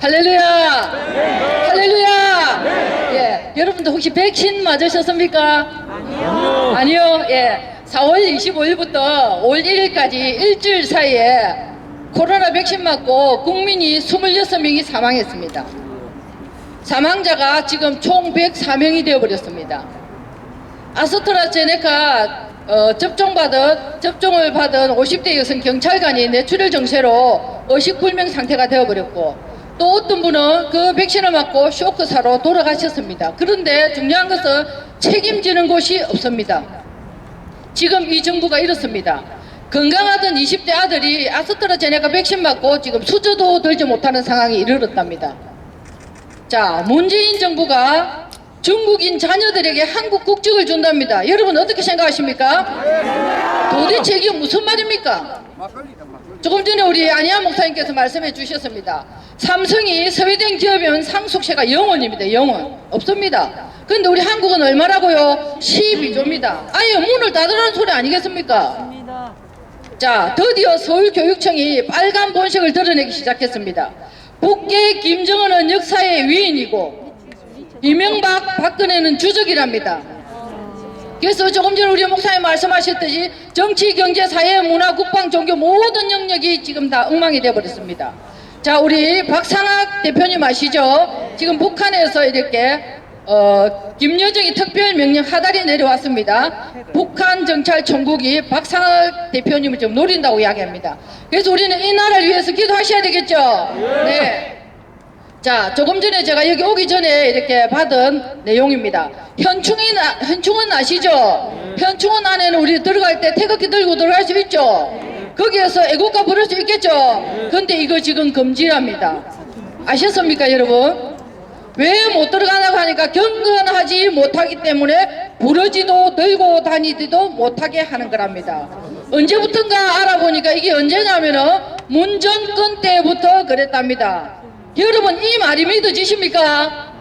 할렐루야! 할렐루야! 예, 여러분들 혹시 백신 맞으셨습니까? 아니요. 아니요. 예. 4월 25일부터 5월 1일까지 일주일 사이에 코로나 백신 맞고 국민이 26명이 사망했습니다. 사망자가 지금 총 104명이 되어버렸습니다. 아스트라제네카 어, 접종받은 접종을 받은 50대 여성 경찰관이 뇌출혈 증세로 의식불명 상태가 되어버렸고 또 어떤 분은 그 백신을 맞고 쇼크사로 돌아가셨습니다. 그런데 중요한 것은 책임지는 곳이 없습니다. 지금 이 정부가 이렇습니다. 건강하던 20대 아들이 아스트라제네카 백신 맞고 지금 수저도 들지 못하는 상황이 이르렀답니다. 자, 문재인 정부가 중국인 자녀들에게 한국 국적을 준답니다. 여러분 어떻게 생각하십니까? 도대체 이게 무슨 말입니까? 조금 전에 우리 안희아 목사님께서 말씀해 주셨습니다. 삼성이 스웨덴 기업이면 상속세가 0원입니다. 0원. 없습니다. 근데 우리 한국은 얼마라고요? 12조입니다. 아예 문을 닫으라는 소리 아니겠습니까? 자, 드디어 서울교육청이 빨간 본색을 드러내기 시작했습니다. 북계 김정은은 역사의 위인이고 이명박 박근혜는 주적이랍니다. 그래서 조금 전에 우리 목사님 말씀하셨듯이 정치, 경제, 사회, 문화, 국방, 종교 모든 영역이 지금 다 엉망이 되어버렸습니다. 자, 우리 박상학 대표님 아시죠? 지금 북한에서 이렇게 어, 김여정이 특별 명령 하달이 내려왔습니다. 북한 정찰 총국이 박상학 대표님을 좀 노린다고 이야기합니다. 그래서 우리는 이 나라를 위해서 기도하셔야 되겠죠? 네. 자, 조금 전에 제가 여기 오기 전에 이렇게 받은 내용입니다. 현충인, 아- 현충원 아시죠? 현충원 안에는 우리 들어갈 때 태극기 들고 들어갈 수 있죠? 거기에서 애국가 부를 수 있겠죠? 근데 이거 지금 금지랍니다. 아셨습니까, 여러분? 왜 못 들어가냐고 하니까 경건하지 못하기 때문에 부러지도 들고 다니지도 못하게 하는 거랍니다. 언제부턴가 알아보니까 이게 언제냐면은 문정권 때부터 그랬답니다. 여러분 이 말이 믿어지십니까?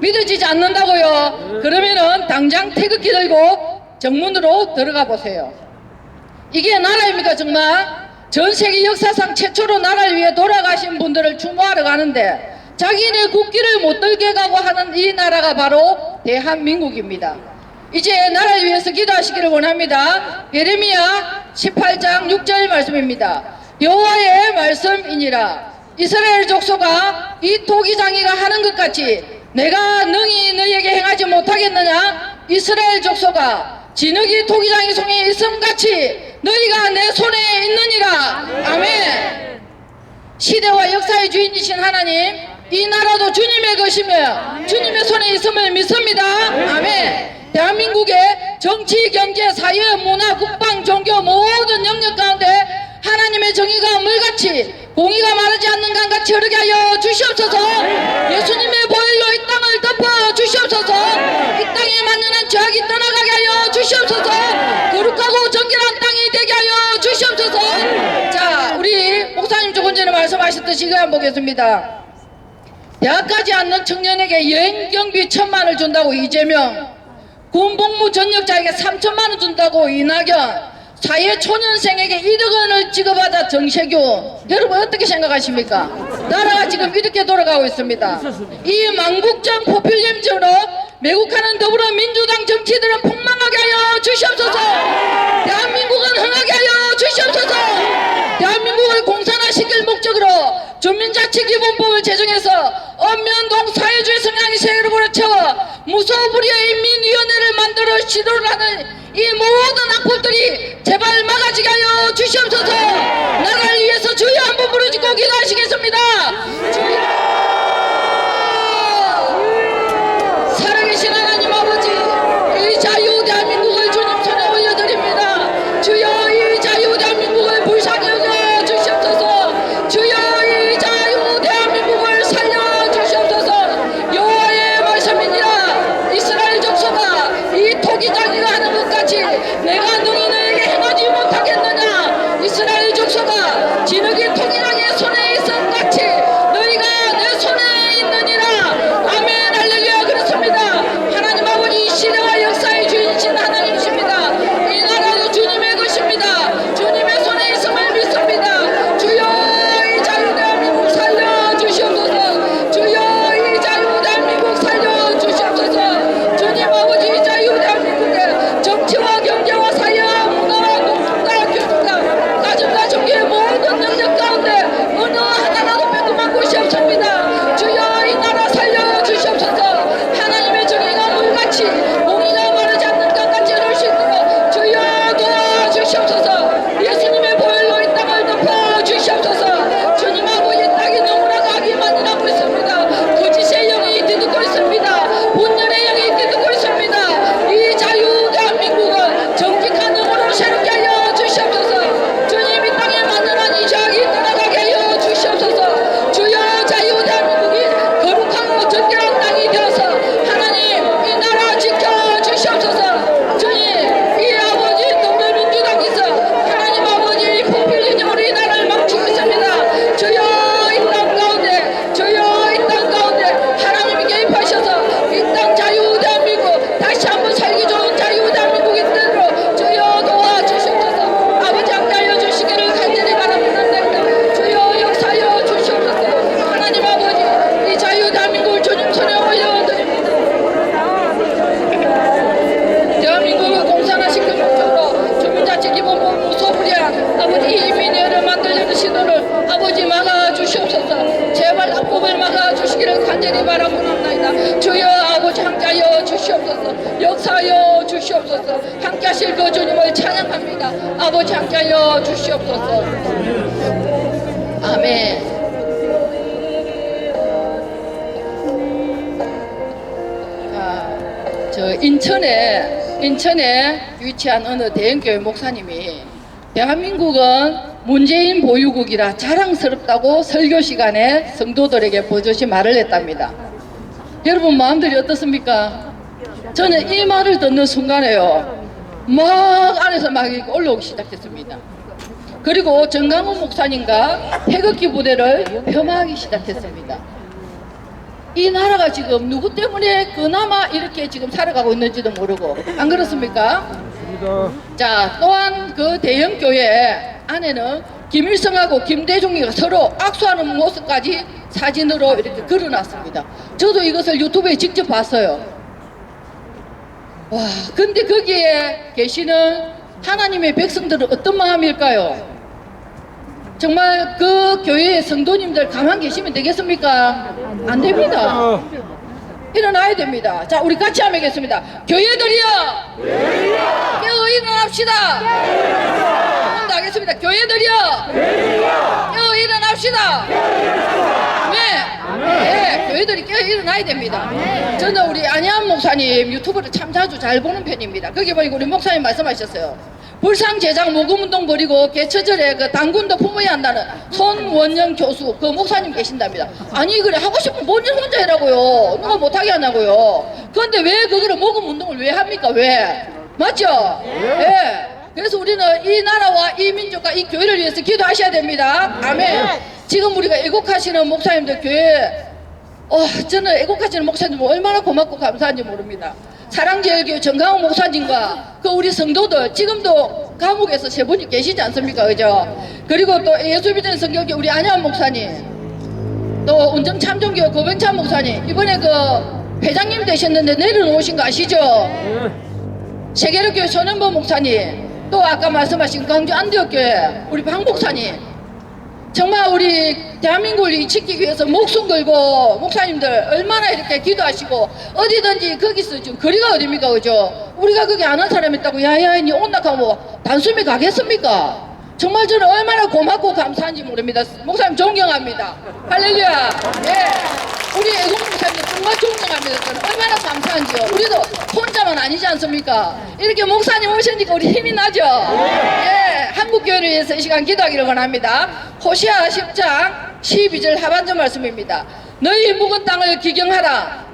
믿어지지 않는다고요? 그러면은 당장 태극기 들고 정문으로 들어가 보세요. 이게 나라입니까 정말? 전 세계 역사상 최초로 나라를 위해 돌아가신 분들을 추모하러 가는데 자기네 국기를 못 들게 가고 하는 이 나라가 바로 대한민국입니다. 이제 나라를 위해서 기도하시기를 원합니다. 예레미야 18장 6절 말씀입니다. 여호와의 말씀이니라 이스라엘 족속아 이 토기장이가 하는 것 같이 내가 능히 너희에게 행하지 못하겠느냐 이스라엘 족속아 진흙이 토기장이 손에 있음같이 너희가 내 손에 있느니라. 아멘. 시대와 역사의 주인이신 하나님 이 나라도 주님의 것이며 주님의 손에 있음을 믿습니다. 아멘. 대한민국의 정치 경제 사회 문화 국방 종교 모든 영역 가운데 하나님의 정의가 물같이 공의가 마르지 않는 강같이 흐르게 하여 주시옵소서. 예수님의 보혈로 이 땅을 덮어 주시옵소서. 이 땅에 만연한 죄악이 떠나가게 하여 주시옵소서. 거룩하고 정결한 땅이 되게 하여 주시옵소서. 자 우리 목사님 조금 전에 말씀하셨듯이 이거 한번 보겠습니다. 대학 가지 않는 청년에게 여행 경비 천만 원을 준다고 이재명 군복무 전역자에게 3천만 원 준다고 이낙연 사회 초년생에게 1억 원을 지급하자 정세균 여러분 어떻게 생각하십니까? 나라가 지금 이렇게 돌아가고 있습니다. 이 망국적 포퓰리즘으로 매국하는 더불어민주당 정치들은 폭망하게 하여 주시옵소서. 대한민국은 흥하게 하여 주시옵소서. 대한민국을 공산화시킬 목적으로 주민자치기본법을 제정해서 엄면동 사회주의 성향이 세계로 채워 무소불위의 인민위원회를 만들어 시도를 하는 이 모든 악법들이 제발 막아지게 하여 주시옵소서. 나라를 위해서 주여 한번 부르짖고 기도하시겠습니다. 주여 찬양합니다 아버지 함께 하여 주시옵소서 아멘 자, 저 인천에 인천에 위치한 어느 대형교회 목사님이 대한민국은 문재인 보유국이라 자랑스럽다고 설교 시간에 성도들에게 버젓이 말을 했답니다. 여러분 마음들이 어떻습니까? 저는 이 말을 듣는 순간에요. 막 안에서 막 올라오기 시작했습니다. 그리고 정강훈 목사님과 태극기 부대를 폄하하기 시작했습니다. 이 나라가 지금 누구 때문에 그나마 이렇게 지금 살아가고 있는지도 모르고 안 그렇습니까? 자 또한 그 대형 교회 안에는 김일성하고 김대중이가 서로 악수하는 모습까지 사진으로 이렇게 걸어놨습니다. 저도 이것을 유튜브에 직접 봤어요. 와 근데 거기에 계시는 하나님의 백성들은 어떤 마음일까요? 정말 그 교회의 성도님들 가만 계시면 되겠습니까? 안 됩니다. 일어나야 됩니다. 자, 우리 같이 하면 겠습니다. 교회들이여! 깨어 일어납시다! 한번더 하겠습니다. 교회들이여! 깨어 일어납시다! 네. 네, 교회들이 깨어 일어나야 됩니다. 저는 우리 안희한 목사님 유튜브를 참 자주 잘 보는 편입니다. 거기 보니까 우리 목사님 말씀하셨어요. 불상 제작 모금운동 벌이고 개처절에 그 당군도 품어야 한다는 손원영 교수 그 목사님 계신답니다. 아니 그래 하고 싶으면 본인 혼자 해라고요. 누가 못하게 하냐고요. 그런데 왜 그거를 모금운동을 왜 합니까? 왜? 맞죠? 예. 그래서 우리는 이 나라와 이 민족과 이 교회를 위해서 기도하셔야 됩니다. 아멘. 지금 우리가 애국하시는 목사님들 교회 어, 저는 애국하시는 목사님 얼마나 고맙고 감사한지 모릅니다. 사랑제일교회 정강호 목사님과 그 우리 성도들 지금도 감옥에서 세 분이 계시지 않습니까? 그죠? 그리고 또 예수비전 성경교 우리 안현 목사님 또 운정 참종교회 고병찬 목사님 이번에 그 회장님 되셨는데 내려놓으신 거 아시죠? 세계로 교회 손현보 목사님 또 아까 말씀하신 광주 안디옥교회 우리 박 목사님 정말 우리 대한민국을 지키기 위해서 목숨 걸고 목사님들 얼마나 이렇게 기도하시고 어디든지 거기서 지금 거리가 어딥니까 그죠? 우리가 거기 아는 사람 있다고 야야 니 온다하면 단숨에 가겠습니까? 정말 저는 얼마나 고맙고 감사한지 모릅니다. 목사님 존경합니다. 할렐루야. 예. 우리 애국 목사님 정말 존경합니다. 저는 얼마나 감사한지요. 우리도 혼자만 아니지 않습니까? 이렇게 목사님 오시니까 우리 힘이 나죠? 예. 한국 교회를 위해서 이 시간 기도하기를 원합니다. 호시아 10장 12절 하반절 말씀입니다. 너희 묵은 땅을 기경하라.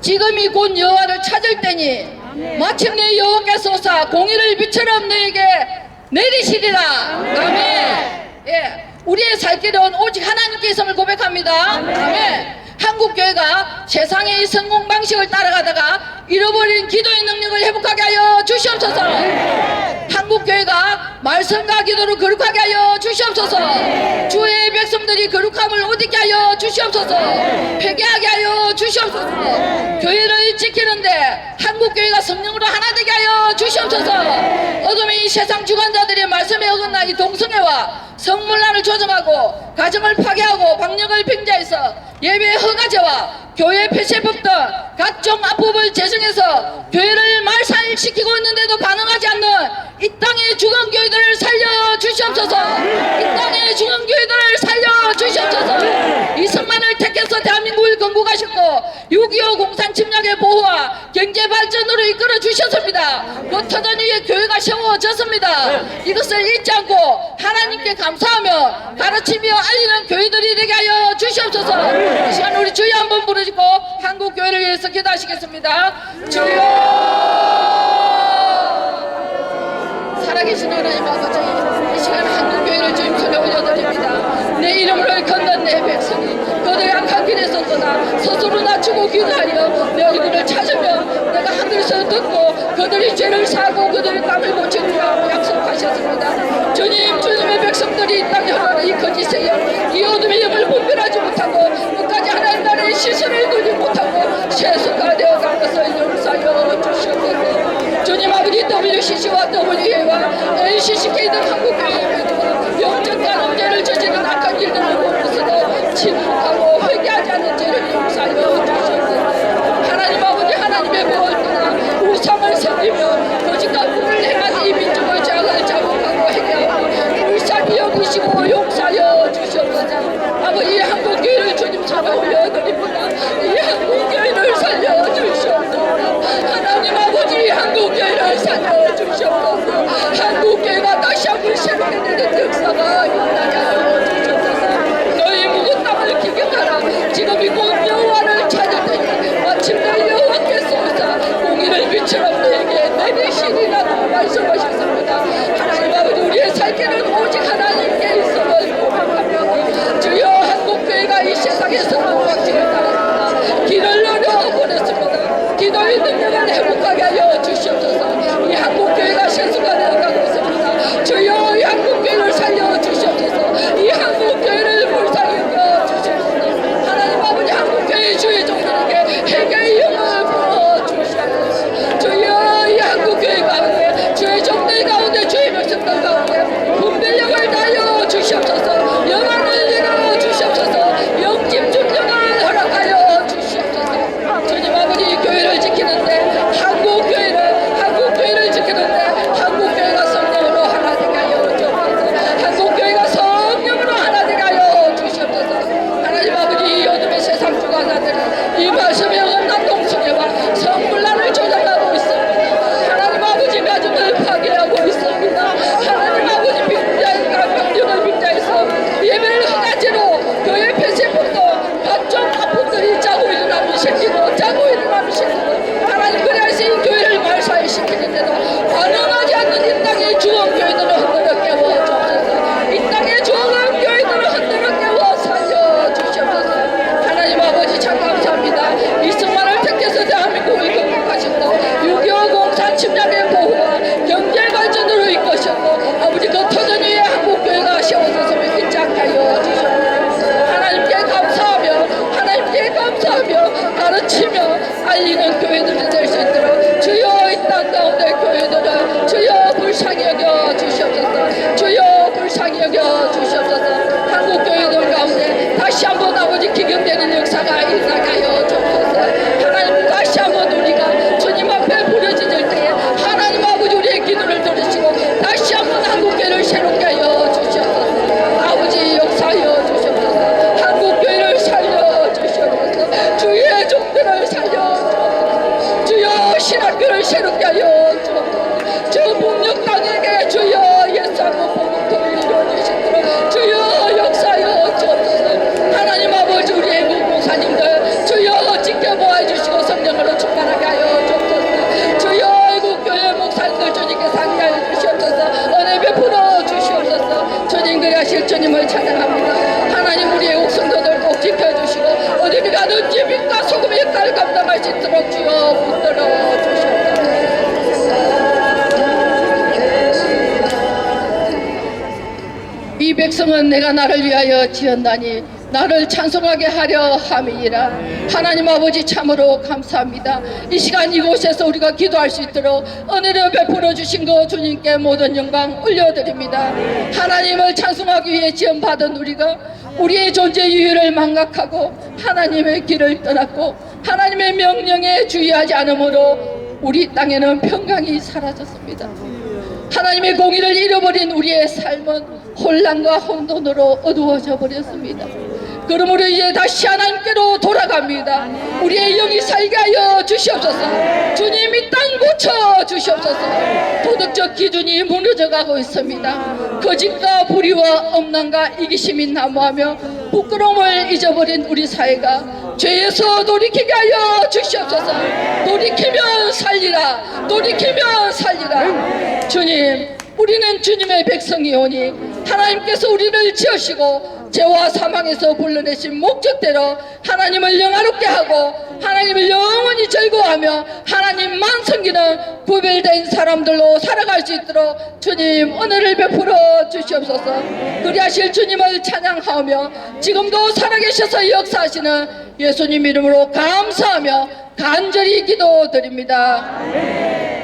지금이 곧 여호와를 찾을 때니 마침내 여호와께서 사 공의를 빛처럼 너에게 내리시리라. 아멘. 예. 우리의 살 길은 오직 하나님께 있음을 고백합니다. 아멘. 한국 교회가 세상의 이 성공 방식을 따라가다가 잃어버린 기도의 능력을 회복하게 하여 주시옵소서. 한국 교회가 말씀과 기도로 거룩하게 하여 주시옵소서. 주의 백성들이 거룩함을 얻게 하여 주시옵소서. 회개하게 하여 주시옵소서. 교회를 지키는데 한국 교회가 성령으로 하나 되게 하여 주시옵소서. 어둠의 이 세상 주관자들의 말씀에 어긋나 이 동성애와 성문란을 조정하고 가정을 파괴하고 방역을 빙자해서 예배 허가제와 교회 폐쇄법 등 각종 합법을 제정해서 교회를 말살시키고 있는데도 반응하지 않는 이 땅의 죽은 교회들을 살려 주시옵소서. 이 땅의 죽은 교회들을 살려 주시옵소서 이승만을 택해서 대한민국을 건국하셨고 6.25 공산 침략의 보호와 경제 발전으로 이끌어 주셨습니다. 그 터전 위에 교회가 세워졌습니다. 이것을 잊지 않고 하나님께 감사하며 가르치며 알리는 교회들이 되게 하여 주시옵소서. 이 시간 우리 주여 한번 부르시고 한국 교회를 위해서 기도하시겠습니다. 주여! 살아계신 하나님 아버지 이 시간 한국 교회를 주님 손에 올려드립니다. 내 걷는 내 백성이 그들의 악한 길에서 떠나 스스로 낮추고 기도하여 내 얼굴을 찾으며 내가 하늘에서 듣고 그들이 죄를 사고 그들의 땀을 고치리라고 약속하셨습니다. 주님 주님의 백성들이 이 땅에 흘러이 거짓 세역 이 어둠의 영을 분별하지 못하고 끝까지 하나님 나라의 시선을 두지 못하고 세속화 되어간 것을 용서하여 주시옵소서. 주님 아버지 WCC와 WA와 LCCK 등 이 백성은 내가 나를 위하여 지었나니 나를 찬송하게 하려 함이니라. 하나님 아버지 참으로 감사합니다. 이 시간 이곳에서 우리가 기도할 수 있도록 은혜를 베풀어 주신 거 주님께 모든 영광 올려드립니다. 하나님을 찬송하기 위해 지원받은 우리가 우리의 존재 이유를 망각하고 하나님의 길을 떠났고 하나님의 명령에 주의하지 않으므로 우리 땅에는 평강이 사라졌습니다. 하나님의 공의를 잃어버린 우리의 삶은 혼란과 혼돈으로 어두워져 버렸습니다. 그러므로 이제 다시 하나님께로 돌아갑니다. 우리의 영이 살게 하여 주시옵소서. 주님 이 땅 고쳐 주시옵소서. 도덕적 기준이 무너져 가고 있습니다. 거짓과 불의와 엄란과 이기심이 난무하며 부끄러움을 잊어버린 우리 사회가 죄에서 돌이키게 하여 주시옵소서. 돌이키면 살리라. 돌이키면 살리라. 주님 우리는 주님의 백성이오니 하나님께서 우리를 지으시고 죄와 사망에서 불러내신 목적대로 하나님을 영화롭게 하고 하나님을 영원히 즐거워하며 하나님만 섬기는 구별된 사람들로 살아갈 수 있도록 주님 은혜를 베풀어 주시옵소서 그리하실 주님을 찬양하며 지금도 살아계셔서 역사하시는 예수님 이름으로 감사하며 간절히 기도드립니다.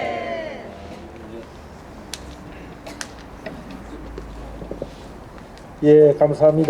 예, 감사합니다.